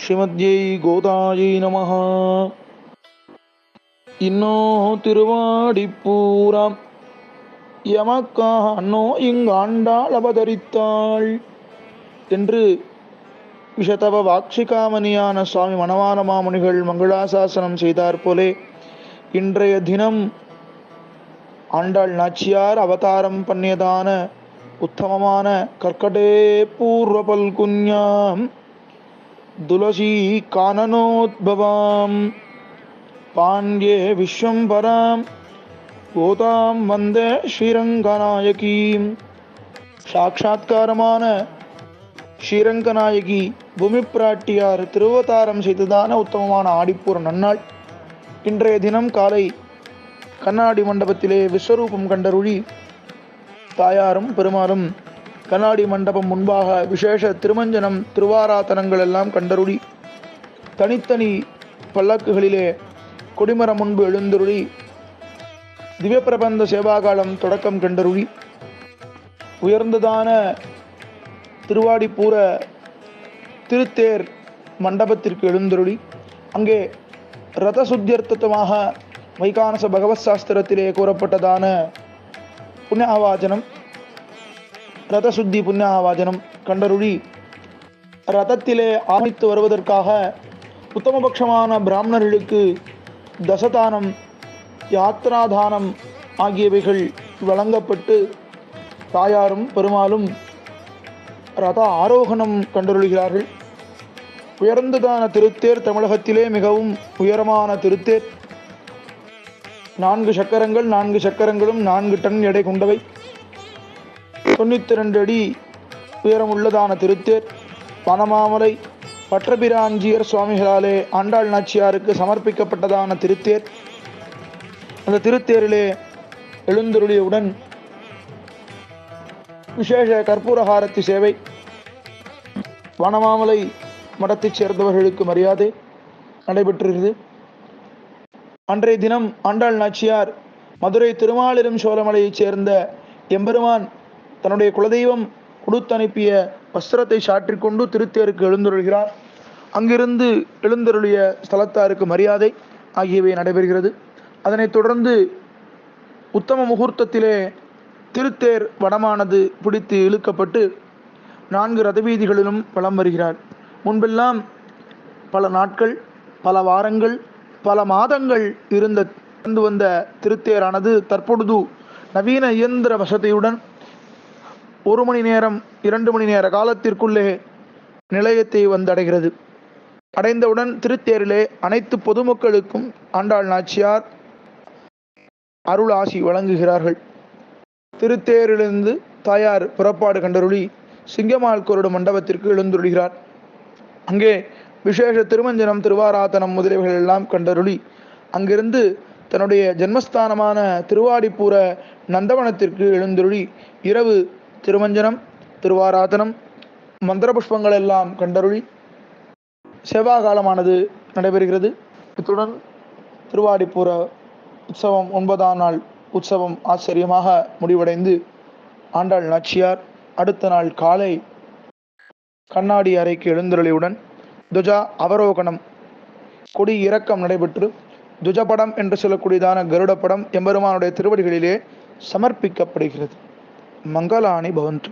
ஸ்ரீமத்யை கோதாயை நமஹா. இன்னோ திருவாடிப்பூராம். எமக்கா அன்னோ இங்காண்டாள் அவதரித்தாள். என்று விஷதவ வாக்ஷிகாமணியான சுவாமி மணவான மாமுனிகள் மங்களாசாசனம் செய்தார் போலே இன்றைய தினம் ஆண்டாள் நாச்சியார் அவதாரம் பண்ணியதான உத்தமமான கற்கடே பூர்வ பல்குஞ்ஞாம் துளசி கானனோத்பவாம். பாண்யே விஸ்வம்பராம். கோதாம் வந்த ஸ்ரீரங்கநாயகீம். சாட்சா்காரமான ஸ்ரீரங்கநாயகி பூமி பிராட்டியார் திருவதாரம் செய்ததான உத்தமமான ஆடிப்பூர நன்னாள். இன்றைய தினம் காலை கண்ணாடி மண்டபத்திலே விஸ்வரூபம் கண்டருளி தாயாரும் பெருமாளும் கண்ணாடி மண்டபம் முன்பாக விசேஷ திருமஞ்சனம் திருவாராதனங்கள் எல்லாம் கண்டருளி. தனித்தனி பல்லக்குகளிலே கொடிமரம் முன்பு எழுந்தருளி. திவ்யப்பிரபந்த சேவாகாலம் தொடக்கம் கண்டருளி. உயர்ந்ததான திருவாடிப்பூர திருத்தேர் மண்டபத்திற்கு எழுந்தருளி. அங்கே ரதசுத்தியர்த்தமாக வைகானச பகவத் சாஸ்திரத்திலே கூறப்பட்டதான புண்ணியவாச்சனம் ரதசுத்தி புண்ணியாவாஜனம் கண்டருளி. ரதத்திலே ஆமித்து வருவதற்காக உத்தமபட்சமான பிராமணர்களுக்கு தசதானம் யாத்ராதானம் ஆகியவைகள் வழங்கப்பட்டு தாயாரும் பெருமாளும் ரத ஆரோகணம் கண்டருளுகிறார்கள். உயர்ந்ததான திருத்தேர் தமிழகத்திலே மிகவும் உயரமான திருத்தேர். நான்கு சக்கரங்கள் நான்கு சக்கரங்களும் நான்கு டன் எடை கொண்டவை. தொண்ணூற்றி ரெண்டு அடி உயரம் உள்ளதான திருத்தேர் பனமாமலை பற்றபிராஞ்சியர் சுவாமிகளாலே ஆண்டாள் நாச்சியாருக்கு சமர்ப்பிக்கப்பட்டதான திருத்தேர். அந்த திருத்தேரிலே எழுந்தருளியவுடன் விசேஷ கற்பூரஹாரத்தி சேவை. வனமாமலை மடத்தைச் சேர்ந்தவர்களுக்கு மரியாதை நடைபெற்றிருக்கிறது. அன்றைய தினம் ஆண்டாள் நாச்சியார் மதுரை திருமாலிரும் சோழமலையைச் சேர்ந்த எம்பெருமான் தன்னுடைய குலதெய்வம் கொடுத்தனுப்பிய வஸ்திரத்தை சாற்றிக்கொண்டு திருத்தேருக்கு எழுந்தருள்கிறார். அங்கிருந்து எழுந்தருளிய ஸ்தலத்தாருக்கு மரியாதை ஆகியவை நடைபெறுகிறது. அதனைத் தொடர்ந்து உத்தம முகூர்த்தத்திலே திருத்தேர் வடமானது பிடித்து இழுக்கப்பட்டு நான்கு ரதவீதிகளிலும் வலம் வருகிறார். முன்பெல்லாம் பல நாட்கள் பல வாரங்கள் பல மாதங்கள் இருந்த வந்த திருத்தேரானது தற்பொழுது நவீன இயந்திர வசதியுடன் ஒரு மணி நேரம் இரண்டு மணி நேர காலத்திற்குள்ளே நிலையத்தை வந்தடைகிறது. அடைந்தவுடன் திருத்தேரிலே அனைத்து பொதுமக்களுக்கும் ஆண்டாள் நாச்சியார் அருள் ஆசி வழங்குகிறார்கள். திருத்தேரிலிருந்து தாயார் புறப்பாடு கண்டருளி சிங்கமால் கொருடு மண்டபத்திற்கு எழுந்துள்ளார் அங்கே விசேஷ திருமஞ்சனம் திருவாராதனம் முதலியவைகள் எல்லாம் கண்டருளி அங்கிருந்து தன்னுடைய ஜென்மஸ்தானமான திருவாடிப்பூர நந்தவனத்திற்கு எழுந்தருளி இரவு திருமஞ்சனம் திருவாராதனம் மந்திர புஷ்பங்கள் எல்லாம் கண்டருளி செவ்வாகாலமானது நடைபெறுகிறது. இத்துடன் திருவாடிப்பூர உற்சவம் ஒன்பதாம் நாள் உற்சவம் ஆச்சரியமாக முடிவடைந்து ஆண்டாள் நாச்சியார் அடுத்த நாள் காலை கண்ணாடி அறைக்கு எழுந்தருளியுடன் துஜா அவரோகணம் கொடி இறக்கம் நடைபெற்று துஜபடம் என்று சொல்லக்கூடியதான கருட படம் எம்பெருமானுடைய திருவடிகளிலே சமர்ப்பிக்கப்படுகிறது. मङ्गलानि भवन्तु।